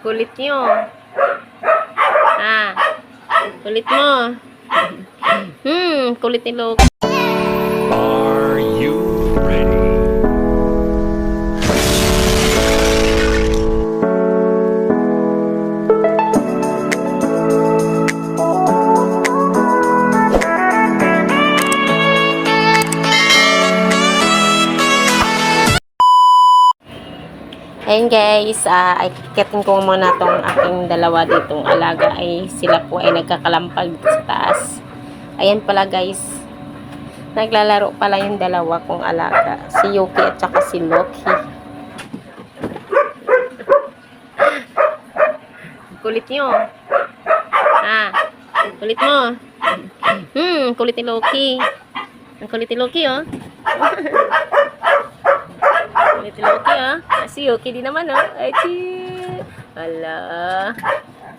Kulit nyo. Ah, kulit mo. Hmm, kulit ni Loki. Ayun guys, ah, ay kikitin ko muna tong aking dalawa ditong alaga ay sila po ay nagkakalampag sa taas. Ayan pala guys, naglalaro pala yung dalawa kong alaga, si Yuki at saka si Loki. Kulit nyo. Ah, kulit mo. Hmm, kulit ni Loki. Ang kulit ni Loki oh. Kulit ni Loki ah. Si Yuki din naman oh. Ay, chi. Ala.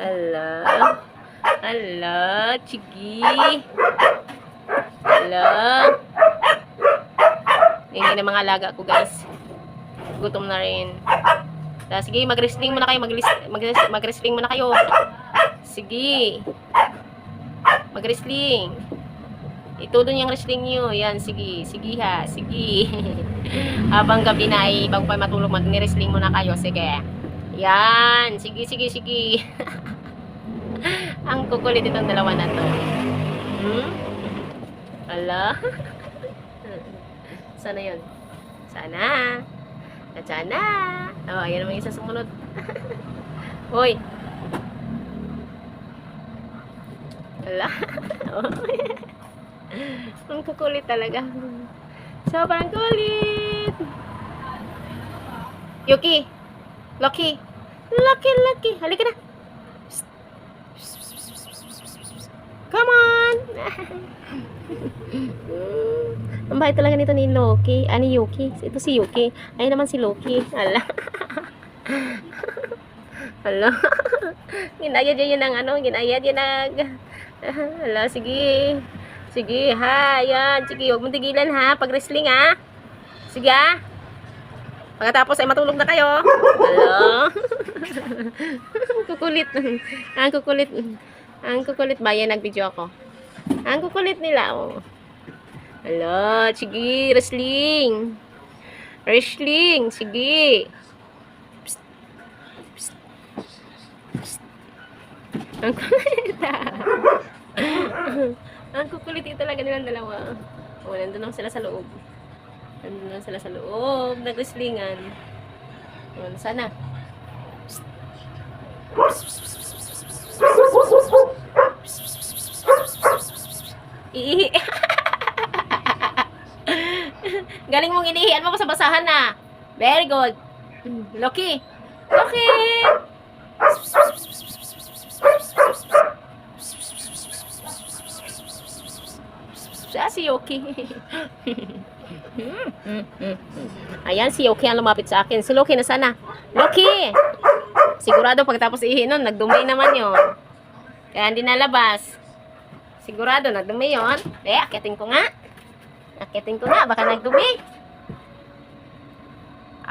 Ala. Ala. Chigi. Ala. Hindi na mga alaga ko guys. Gutom na rin. Ah, sige, mag-wrestling muna kayo. Mag-wrestling mag mag-wrestling muna kayo. Sige. Mag-wrestling. Ituloy yung wrestling nyo. Yan, sige. Sige ha. Sige. Habang gabi na ay bago pa matulog, mag-wrestling muna kayo. Sige. Yan. Sige, sige, sige. Ang kukulit itong dalawa na to. Hmm? Ala. Sana yun? Sana. At sana. Oh, ayan naman yung sa sumunod. Hoy. Ala. Ang kukulit talaga. Sobrang kulit. Yuki. Lucky. Lucky, Lucky. Halika na. Come on. Ang bahay talaga nito ni Loki. Ah, ni Yuki. Ito si Yuki. Ayun naman si Loki. Ala. Ala. ginayad niya yun ng ano. Ginayad yun ng... Ala, sige. Sige, ha. Yan. Sige, huwag mong tigilan, ha. Pag wrestling, ha. Sige, ha. Pagkatapos ay matulog na kayo. Ala. kukulit. Ang kukulit. Ang kukulit ba? Yan, nag-video ako. Ang kukulit nila, oh. Ala, sige, wrestling. Wrestling, sige. Ang kukulit, ah. Ang kukulit ito talaga nilang dalawa. Oh, nandun lang sila sa loob. Nandun lang sila sa loob, nag-wrestlingan. Oh, sana. Psst. Iihi. Galing mong inihian mo pa sa basahan na. Very good. Loki. Loki. Siya si Yoki. Ayan, si Yoki ang lumapit sa akin. Si Loki na sana. Loki! Sigurado pagkatapos ihi nun, nagdumi naman yon. Kaya hindi nalabas. Sigurado, nagdumi yon. Eh, akitin ko nga. Akitin ko nga, baka nagdumi.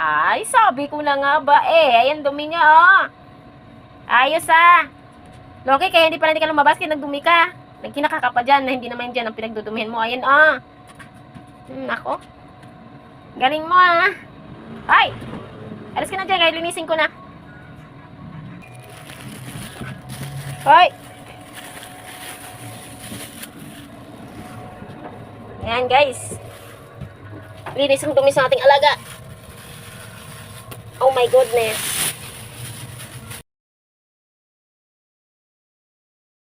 Ay, sabi ko na nga ba eh. Ayan, dumi niya oh. Ayos ah. Loki, kaya hindi pala hindi ka lumabas, kaya nagdumi ka. Nagkinaka ka pa dyan, na hindi naman dyan ang pinagdudumihan mo. Ayan ah. Hmm, ako. Galing mo ah. Ay! Alas ka na dyan, kaya linisin ko na. Hoy! Ayan guys. Linis ang dumi sa ating alaga. Oh my goodness.